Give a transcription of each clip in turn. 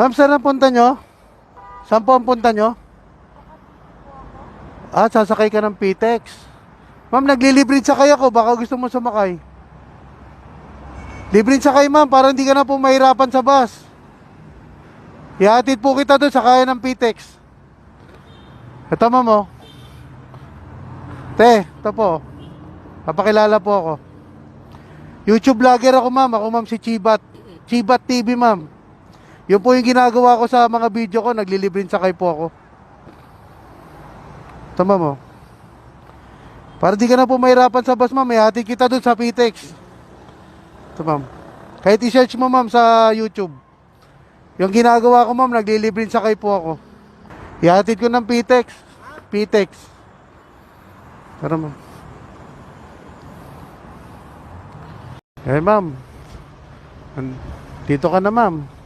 Ma'am, saan ang punta nyo? Saan po ang punta nyo? Ah, sasakay ka ng PTEX. Ma'am, naglilibrid sakay ako. Baka gusto mo sumakay. Librid sakay, ma'am, para hindi ka na po mahirapan sa bus. Ihatid po kita doon sa kaya ng PTEX. Ito, ma'am, oh. Te, ito po. Papakilala po ako. YouTube vlogger ako, ma'am. Ako, ma'am, si Chibat. Chibat TV, ma'am. Yun po yung ginagawa ko sa mga video ko. Naglilibrin sakay po ako. Ito, ma'am, oh. Para di ka na po mahirapan sa bus, ma'am. May hatid kita doon sa PTEX. Ito, ma'am. Kahit i-search mo, ma'am, sa YouTube. Yung ginagawa ko, ma'am, naglilibrin sakay po ako. Ihatid ko ng PTEX. PTEX. Tara, ma'am. Eh, ma'am. Dito ka na, ma'am.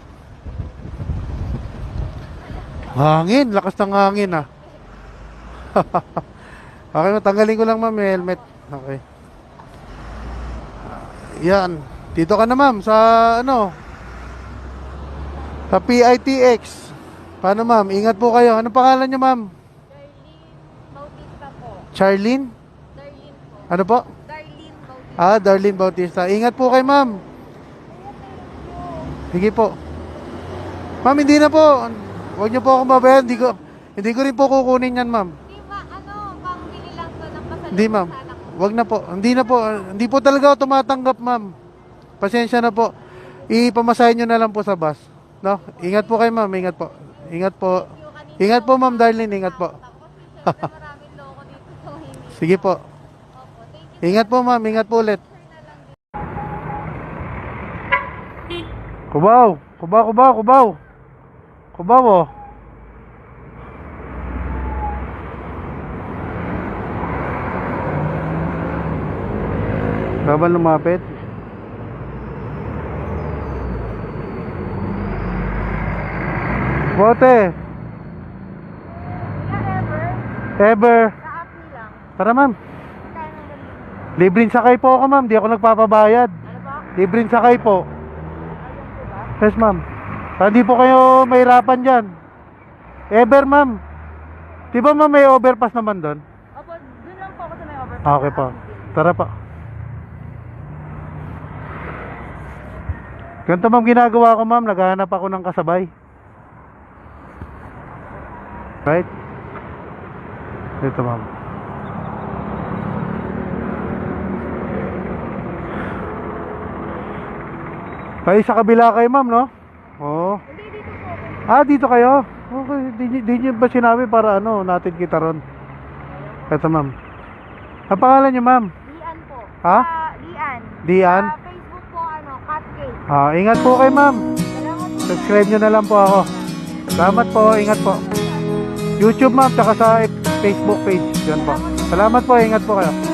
Hangin. Lakas ng hangin, ah. okay, matanggalin ko lang, ma'am, yung helmet. Okay. Yan. Dito ka na, ma'am, sa, ano, sa PITX. Paano, ma'am? Ingat po kayo. Ano pangalan niyo, ma'am? Darlene Bautista po. Charlene? Darlene po. Ano po? Darlene Bautista. Ah, Darlene Bautista. Ingat po kayo, ma'am. Sige po. Ma'am, hindi na po. Huwag niyo po akong babayan. Hindi ko, hindi ko rin po kukunin yan, ma'am. Di ba, ano, pangbili lang to ng pasalubong Hindi, ma'am. sa anak ko. Huwag na po. Hindi na po. Hindi po talaga ako tumatanggap, ma'am. Pasensya na po. Ipamasahin nyo na lang po sa bus. No? Ingat po kayo, ma'am. Ingat po. Ingat po. Kanina Ingat po, ma'am Darlene. Ingat po. Tapos, syempre, maraming loko dito. So, hindi. Sige po. Opo, thank you. Ingat po, ma'am. Ingat po ulit. Kubaw! Kubaw, kubaw, kubaw! Kubaw, oh. Laban lumapit. Bote! Yeah, ever. Ever! Tara, ma'am. Libreng sakay po ako, ma'am. Di ako nagpapabayad. Ano ba? Libreng sakay po. Yes, ma'am. Para Hindi po kayo mahirapan dyan. Ever, ma'am. Di ba, ma'am, may overpass naman doon? Opo, dun lang po ako sa may overpass. Ah, okay po. Tara pa. Ganito, ma'am, ginagawa ko, ma'am. Naghahanap ako ng kasabay. Right? Dito, ma'am. Kayo sa kabila kayo, ma'am, no? Oo. Hindi, dito po ako. Ah, dito kayo? Okay, di, di, nyo ba sinabi para ano, natin kita ron? Eto, ma'am. Ang pangalan niyo, ma'am? Lian po. Ha? Ah, Lian. Dian? Sa Facebook po, ano, Cat Cake. Ah, ingat po kay ma'am. Salamat po. Subscribe nyo na lang po ako. Salamat po, ingat po. YouTube, ma'am, tsaka sa Facebook page. Yan po. Salamat po, ingat po kayo.